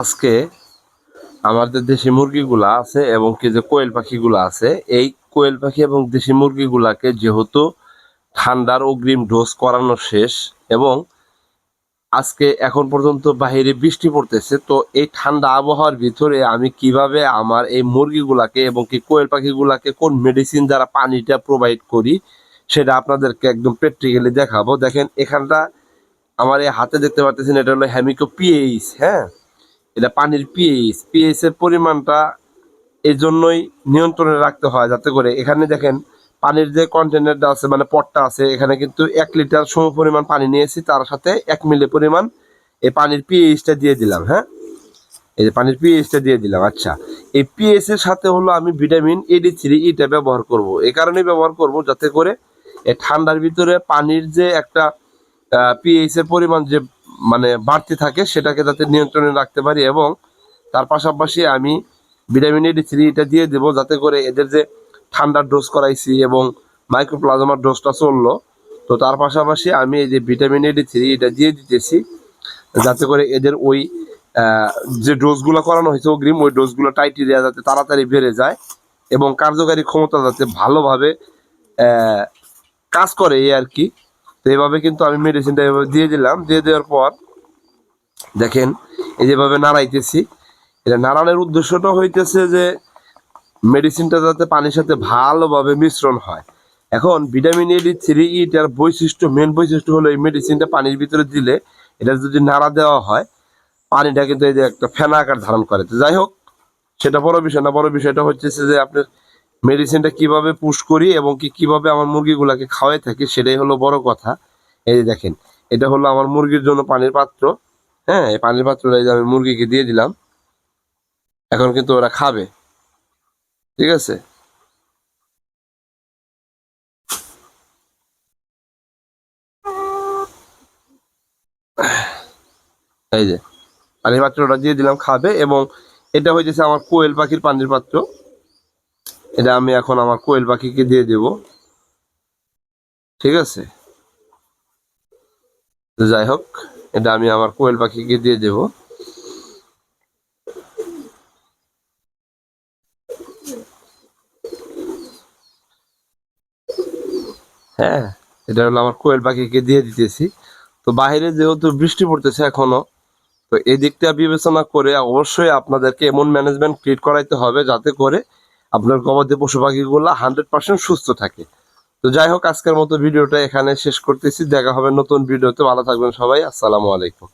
আজকে আমাদের দেশি মুরগিগুলা আছে এবং কি যে কোয়েল পাখিগুলো আছে, এই কোয়েল পাখি এবং দেশি মুরগিগুলাকে যেহেতু ঠান্ডার অগ্রিম ডোজ করানো শেষ এবং আজকে এখন পর্যন্ত বাইরে বৃষ্টি পড়তেছে, তো এই ঠান্ডা আবহাওয়ার ভিতরে আমি কীভাবে আমার এই মুরগিগুলাকে এবং কি কোয়েল পাখিগুলাকে কোন মেডিসিন দ্বারা পানিটা প্রোভাইড করি সেটা আপনাদেরকে একদম প্র্যাকটিক্যালি দেখাবো। দেখেন এখানটা আমার এই হাতে দেখতে পাচ্ছেন এটা হলো হ্যামিকো পিএইচ হ্যাঁ? এটা পানির পিএইচ পিএইচ এর পরিমাণটা এই জন্যই নিয়ন্ত্রণে রাখতে হয় যাতে করে এখানে দেখেন পানির যে কন্টেনারটা আছে মানে পটটা আছে, এখানে কিন্তু এক লিটার সম পরিমাণ পানি নিয়েছি, তার সাথে এক মিলি পরিমাণ এই পানির পিএইচটা দিয়ে দিলাম হ্যাঁ? এই যে পানির পিএইচটা দিয়ে দিলাম আচ্ছা। এই পিএইচ এর সাথে হলো আমি ভিটামিন এডি থ্রি ইটা ব্যবহার করব। এই কারণেই ব্যবহার করব যাতে করে এই ঠান্ডার ভিতরে পানির যে একটা পিএইচ এর পরিমাণ যে মানে বাড়তি থাকে, সেটাকে যাতে নিয়ন্ত্রণে রাখতে পারি এবং তার পাশাপাশি আমি ভিটামিন এডি থ্রি এটা দিয়ে দেবো, যাতে করে এদের যে ঠান্ডার ডোজ করাইছি এবং মাইক্রোপ্লাজমার ডোজটা চলল। তো তার পাশাপাশি আমি এই যে ভিটামিন এডি থ্রি এটা দিয়ে দিতেছি, যাতে করে এদের ওই যে ডোজগুলো করানো হয়েছে অগ্রিম, ওই ডোজগুলো টাইটেরিয়া যাতে তাড়াতাড়ি বেড়ে যায় এবং কার্যকারী ক্ষমতা যাতে ভালোভাবে কাজ করে এই আর কি। তো এইভাবে কিন্তু আমি মেডিসিনটা এভাবে দিয়ে দিলাম। দিয়ে দেওয়ার পর দেখেন, এই যেভাবে নাড়াইতেছি, এটা নাড়ানোর উদ্দেশ্যটা হইতেছে যে মেডিসিনটা যাতে পানির সাথে ভালোভাবে মিশ্রণ হয়। এখন ভিটামিন এডি থ্রি ইটার বৈশিষ্ট্য মেন বৈশিষ্ট্য হলো এই মেডিসিনটা পানির ভিতরে দিলে এটা যদি নাড়া দেওয়া হয়, পানিটা কিন্তু এই যে একটা ফেনা আকার ধারণ করে। তো যাই হোক, সেটা বড় বিষয় না, বড় বিষয়টা হচ্ছে যে আপনার মেডিসিনটা কীভাবে পুশ করি এবং কি কীভাবে আমার মুরগিগুলাকে খাওয়াই থাকি সেটাই হলো বড় কথা। এই যে দেখেন, এটা হলো আমার মুরগির জন্য পানির পাত্র। হ্যাঁ এই পানির পাত্রটা আমি মুরগিকে দিয়ে দিলাম। এখন কিন্তু ওরা খাবে। ঠিক আছে? এই যে, পানির পাত্রটা দিয়ে দিলাম, খাবে এবং এটা হইতেছে আমার কোয়েল পাখির পানির পাত্র। এটা আমি এখন আমার কোয়েল পাখিকে দিয়ে দেব। ঠিক আছে? যাই হোক, এটা আমি আমার কোয়েল পাখিকে দিয়ে দেব। হ্যাঁ এটা হলো আমার কোয়েল পাখিকে দিয়ে দিতেছি। তো বাইরে যেহেতু বৃষ্টি পড়তেছে এখনও, তো এই দিকটা বিবেচনা করে অবশ্যই আপনাদেরকে এমন ম্যানেজমেন্ট ক্রিয়েট করাইতে হবে যাতে করে আপনার গবাদি পশু পাখিগুলো হান্ড্রেড পার্সেন্ট সুস্থ থাকে। তো যাই হোক, আজকের মতো ভিডিওটা এখানে শেষ করতেছি। দেখা হবে নতুন ভিডিওতে। ভালো থাকবেন সবাই। আসসালামু আলাইকুম।